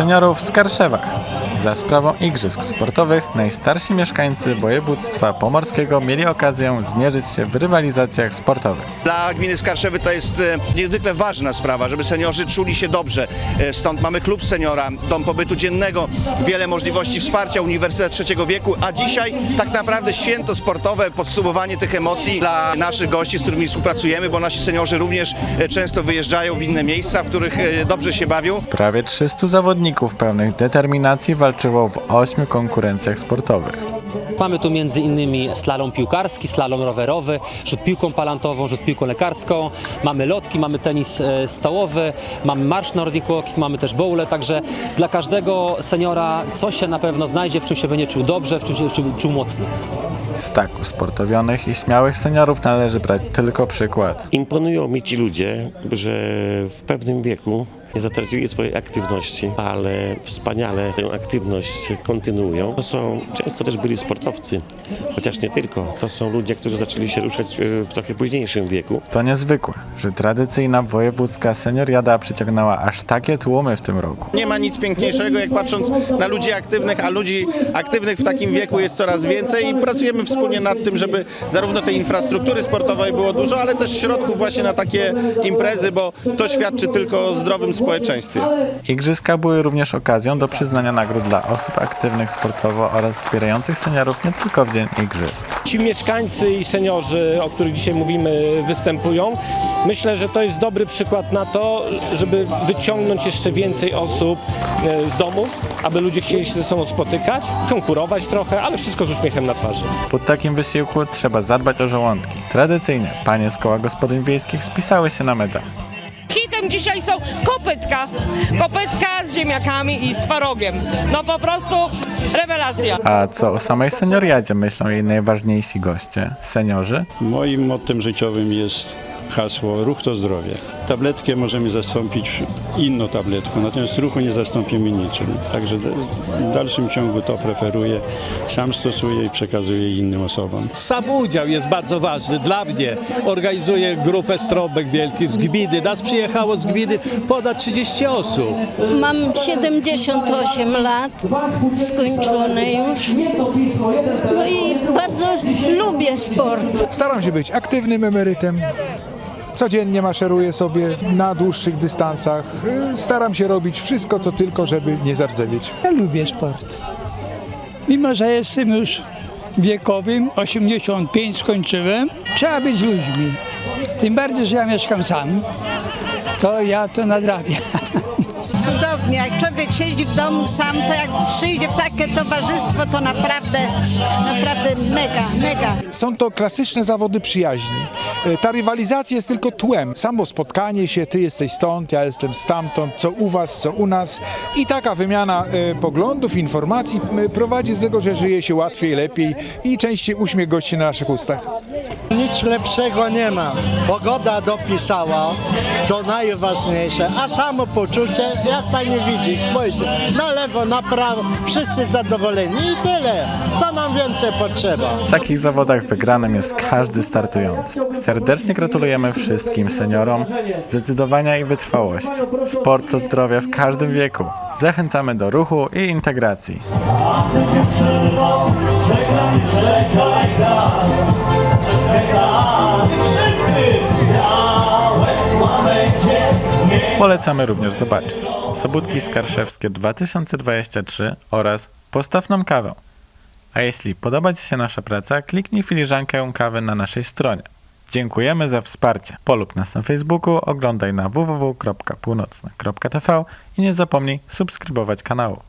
seniorów w Skarszewach. Za sprawą Igrzysk Sportowych najstarsi mieszkańcy województwa pomorskiego mieli okazję zmierzyć się w rywalizacjach sportowych. Dla gminy Skarszewy to jest e, niezwykle ważna sprawa, żeby seniorzy czuli się dobrze. E, Stąd mamy klub seniora, dom pobytu dziennego, wiele możliwości wsparcia, Uniwersytet Trzeciego Wieku, a dzisiaj tak naprawdę święto sportowe, podsumowanie tych emocji dla naszych gości, z którymi współpracujemy, bo nasi seniorzy również e, często wyjeżdżają w inne miejsca, w których dobrze się bawią. Prawie 300 zawodników pełnych determinacji walczyło w ośmiu konkurencjach sportowych. Mamy tu między innymi slalom piłkarski, slalom rowerowy, rzut piłką palantową, rzut piłką lekarską, mamy lotki, mamy tenis e, stołowy, mamy marsz Nordic Walking, mamy też bowle, także dla każdego seniora coś się na pewno znajdzie, w czym się będzie czuł dobrze, w czym się czuł, czuł mocno. Z tak usportowionych i śmiałych seniorów należy brać tylko przykład. Imponują mi ci ludzie, że w pewnym wieku nie zatracili swojej aktywności, ale wspaniale tę aktywność kontynuują. To są często też byli sportowcy, chociaż nie tylko. To są ludzie, którzy zaczęli się ruszać e, w trochę późniejszym wieku. To niezwykłe, że tradycyjna wojewódzka senioriada przyciągnęła aż takie tłumy w tym roku. Nie ma nic piękniejszego, jak patrząc na ludzi aktywnych, a ludzi aktywnych w takim wieku jest coraz więcej i pracujemy wspólnie nad tym, żeby zarówno tej infrastruktury sportowej było dużo, ale też środków właśnie na takie imprezy, bo to świadczy tylko o zdrowym społeczeństwie. Igrzyska były również okazją do przyznania nagród dla osób aktywnych sportowo oraz wspierających seniorów nie tylko w dzień igrzysk. Ci mieszkańcy i seniorzy, o których dzisiaj mówimy, występują. Myślę, że to jest dobry przykład na to, żeby wyciągnąć jeszcze więcej osób e, z domów, aby ludzie chcieli się ze sobą spotykać, konkurować trochę, ale wszystko z uśmiechem na twarzy. Po takim wysiłku trzeba zadbać o żołądki. Tradycyjnie panie z koła gospodyń wiejskich spisały się na medal. Hitem dzisiaj są kopytka. Kopytka z ziemniakami i z twarogiem. No po prostu rewelacja. A co o samej senioriadzie myślą jej najważniejsi goście? Seniorzy? Moim mottem życiowym jest hasło ruch to zdrowie. Tabletkę możemy zastąpić inną tabletką, natomiast ruchu nie zastąpimy niczym. Także w dalszym ciągu to preferuję, sam stosuję i przekazuję innym osobom. Sam udział jest bardzo ważny dla mnie. Organizuję grupę Strąbek Wielkich z gminy. Nas przyjechało z gminy ponad 30 osób. Mam 78 lat, skończone już. No i bardzo lubię sport. Staram się być aktywnym emerytem. Codziennie maszeruję sobie na dłuższych dystansach. Staram się robić wszystko, co tylko, żeby nie zardzewieć. Ja lubię sport. Mimo, że jestem już wiekowym, 85 skończyłem, trzeba być ludźmi. Tym bardziej, że ja mieszkam sam, to ja to nadrabiam. Cudownie, jak człowiek siedzi w domu sam, to jak przyjdzie w takie towarzystwo, to naprawdę, naprawdę mega, mega. Są to klasyczne zawody przyjaźni. Y, Ta rywalizacja jest tylko tłem. Samo spotkanie się, ty jesteś stąd, ja jestem stamtąd, co u was, co u nas. I taka wymiana y, poglądów, informacji prowadzi do tego, że żyje się łatwiej, lepiej i częściej uśmiech gości na naszych ustach. Nic lepszego nie ma. Pogoda dopisała, to najważniejsze, a samopoczucie, jak pani widzi, spojrzy na lewo, na prawo, wszyscy zadowoleni i tyle. Co nam więcej potrzeba? W takich zawodach wygranym jest każdy startujący. Serdecznie gratulujemy wszystkim seniorom zdecydowania i wytrwałości. Sport to zdrowie w każdym wieku. Zachęcamy do ruchu i integracji. Polecamy również zobaczyć Sobótki Skarszewskie 2023 oraz Postaw nam kawę. A jeśli podoba Ci się nasza praca, kliknij filiżankę kawy na naszej stronie. Dziękujemy za wsparcie. Polub nas na Facebooku, oglądaj na www.północna.tv i nie zapomnij subskrybować kanału.